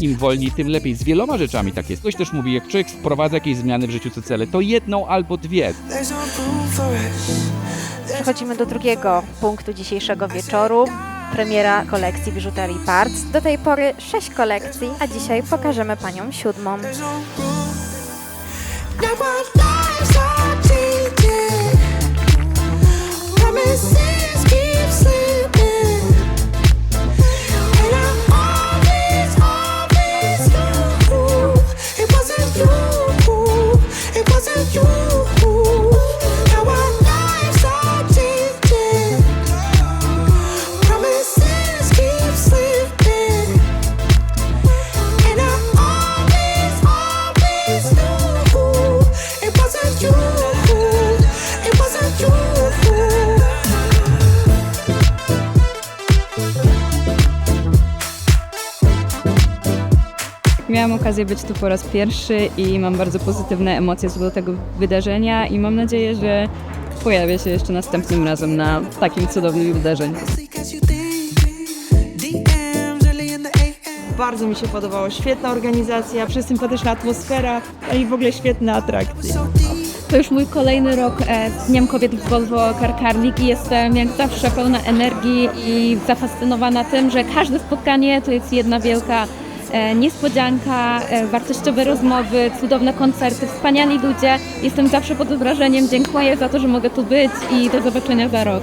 Im wolniej, tym lepiej. Z wieloma rzeczami tak jest. Ktoś też mówi, jak człowiek wprowadza jakieś zmiany w życiu co cele, to jedną albo dwie. Przechodzimy do drugiego punktu dzisiejszego wieczoru. Premiera kolekcji biżuterii Parts. Do tej pory sześć kolekcji, a dzisiaj pokażemy Paniom siódmą. Miałam okazję być tu po raz pierwszy i mam bardzo pozytywne emocje co do tego wydarzenia i mam nadzieję, że pojawię się jeszcze następnym razem na takim cudownym wydarzeniu. Bardzo mi się podobało. Świetna organizacja, przesympatyczna atmosfera no i w ogóle świetne atrakcje. To już mój kolejny rok e, z Dniem Kobiet w Volvo Car Carling i jestem jak zawsze pełna energii i zafascynowana tym, że każde spotkanie to jest jedna wielka niespodzianka, e, wartościowe rozmowy, cudowne koncerty, wspaniali ludzie. Jestem zawsze pod wrażeniem. Dziękuję za to, że mogę tu być i do zobaczenia za rok.